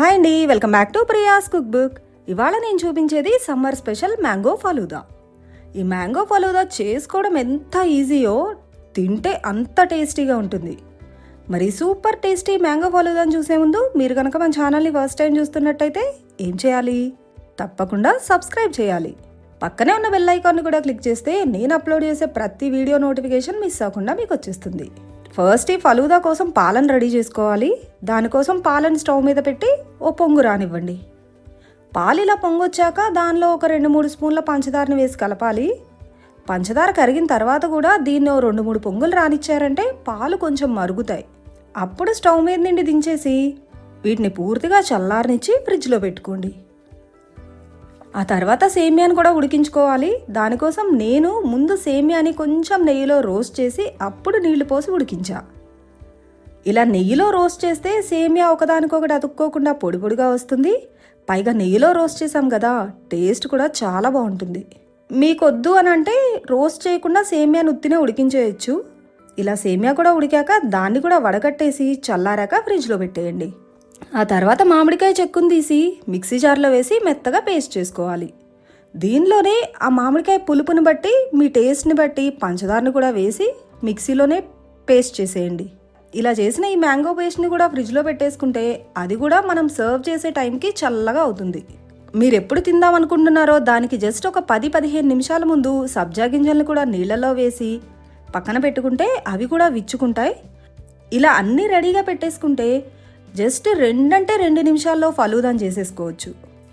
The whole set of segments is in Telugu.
హాయ్ అండి welcome back to Priya's cook book ఇవాళ నేను చూపించేది సమ్మర్ స్పెషల్ మ్యాంగో ఫలూదా. ఈ మ్యాంగో ఫలూదా చేసుకోవడం ఎంత ఈజీయో తింటే అంత టేస్టీగా ఉంటుంది. మరి సూపర్ టేస్టీ మ్యాంగో ఫలూదాని చూసే ముందు మీరు కనుక మన ఛానల్ని ఫస్ట్ టైం చూస్తున్నట్టయితే ఏం చేయాలి? తప్పకుండా సబ్స్క్రైబ్ చేయాలి. పక్కనే ఉన్న బెల్ ఐకాన్ని కూడా క్లిక్ చేస్తే నేను అప్లోడ్ చేసే ప్రతి వీడియో నోటిఫికేషన్ మిస్ అవ్వకుండా మీకు వచ్చేస్తుంది. ఫస్ట్ ఈ ఫలూదా కోసం పాలను రెడీ చేసుకోవాలి. దానికోసం పాలను స్టవ్ మీద పెట్టి ఓ పొంగు రానివ్వండి. పాలు ఇలా పొంగొచ్చాక దానిలో ఒక రెండు మూడు స్పూన్ల పంచదారని వేసి కలపాలి. పంచదార కరిగిన తర్వాత కూడా దీన్ని రెండు మూడు పొంగులు రానిచ్చారంటే పాలు కొంచెం మరుగుతాయి. అప్పుడు స్టవ్ మీద నుండి దించేసి వీటిని పూర్తిగా చల్లారనిచ్చి ఫ్రిడ్జ్లో పెట్టుకోండి. ఆ తర్వాత సేమియాని కూడా ఉడికించుకోవాలి. దానికోసం నేను ముందు సేమియాని కొంచెం నెయ్యిలో రోస్ట్ చేసి అప్పుడు నీళ్ళు పోసి ఉడికించా. ఇలా నెయ్యిలో రోస్ట్ చేస్తే సేమియా ఒకదానికొకటి అతుక్కోకుండా పొడి పొడిగా వస్తుంది. పైగా నెయ్యిలో రోస్ట్ చేసాం కదా టేస్ట్ కూడా చాలా బాగుంటుంది. మీకొద్దు అని అంటే రోస్ట్ చేయకుండా సేమియాని ఉత్తినే ఉడికించేయచ్చు. ఇలా సేమియా కూడా ఉడికాక దాన్ని కూడా వడగట్టేసి చల్లారాక ఫ్రిడ్జ్లో పెట్టేయండి. ఆ తర్వాత మామిడికాయ చెక్కును తీసి మిక్సీ జార్లో వేసి మెత్తగా పేస్ట్ చేసుకోవాలి. దీనిలోనే ఆ మామిడికాయ పులుపుని బట్టి మీ టేస్ట్ని బట్టి పంచదారని కూడా వేసి మిక్సీలోనే పేస్ట్ చేసేయండి. ఇలా చేసిన ఈ మ్యాంగో పేస్ట్ని కూడా ఫ్రిడ్జ్లో పెట్టేసుకుంటే అది కూడా మనం సర్వ్ చేసే టైంకి చల్లగా అవుతుంది. మీరు ఎప్పుడు తిందాం అనుకుంటున్నారో దానికి జస్ట్ ఒక పది పదిహేను నిమిషాల ముందు సబ్జా గింజల్ని కూడా నీళ్ళలో వేసి పక్కన పెట్టుకుంటే అవి కూడా విచ్చుకుంటాయి. ఇలా అన్నీ రెడీగా పెట్టేసుకుంటే జస్ట్ రెండంటే రెండు నిమిషాల్లో ఫలూదాన్ చేసేసుకోవచ్చు.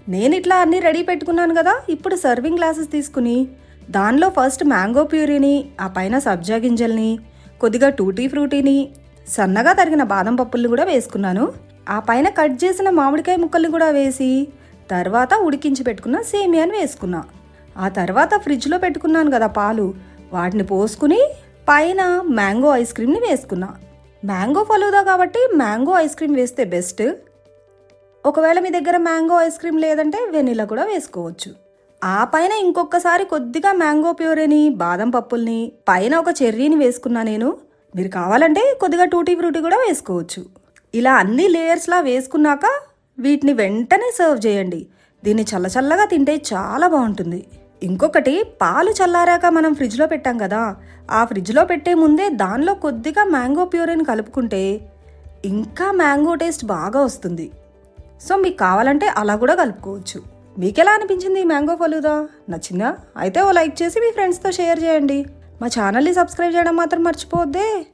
నేను ఇట్లా అన్నీ రెడీ పెట్టుకున్నాను కదా ఇప్పుడు సర్వింగ్ గ్లాసెస్ తీసుకుని దానిలో ఫస్ట్ మ్యాంగో ప్యూరీని ఆ పైన సబ్జా గింజల్ని కొద్దిగా టూటీ ఫ్రూటీని సన్నగా తరిగిన బాదం పప్పుల్ని కూడా వేసుకున్నాను. ఆ పైన కట్ చేసిన మామిడికాయ ముక్కల్ని కూడా వేసి తర్వాత ఉడికించి పెట్టుకున్న సేమియాని వేసుకున్నా. ఆ తర్వాత ఫ్రిడ్జ్లో పెట్టుకున్నాను కదా పాలు వాటిని పోసుకుని పైన మ్యాంగో ఐస్ క్రీమ్ని వేసుకున్నా. మ్యాంగో ఫలూదా కాబట్టి మ్యాంగో ఐస్ క్రీమ్ వేస్తే బెస్ట్. ఒకవేళ మీ దగ్గర మ్యాంగో ఐస్ క్రీమ్ లేదంటే వెనిలా కూడా వేసుకోవచ్చు. ఆ పైన ఇంకొకసారి కొద్దిగా మ్యాంగో ప్యూరేని బాదం పప్పుల్ని పైన ఒక చెర్రీని వేసుకున్నా నేను. మీరు కావాలంటే కొద్దిగా టూటీ ఫ్రూటీ కూడా వేసుకోవచ్చు. ఇలా అన్ని లేయర్స్లా వేసుకున్నాక వీటిని వెంటనే సర్వ్ చేయండి. దీన్ని చల్లచల్లగా తింటే చాలా బాగుంటుంది. ఇంకొకటి పాలు చల్లారాక మనం ఫ్రిడ్జ్లో పెట్టాం కదా ఆ ఫ్రిడ్జ్లో పెట్టే ముందే దానిలో కొద్దిగా మ్యాంగో ప్యూరీని కలుపుకుంటే ఇంకా మ్యాంగో టేస్ట్ బాగా వస్తుంది. సో మీకు కావాలంటే అలా కూడా కలుపుకోవచ్చు. మీకు ఎలా అనిపించింది ఈ మ్యాంగో ఫలూదా? నచ్చిందా? అయితే ఓ లైక్ చేసి మీ ఫ్రెండ్స్తో షేర్ చేయండి. మా ఛానల్ని సబ్స్క్రైబ్ చేయడం మాత్రం మర్చిపోద్దే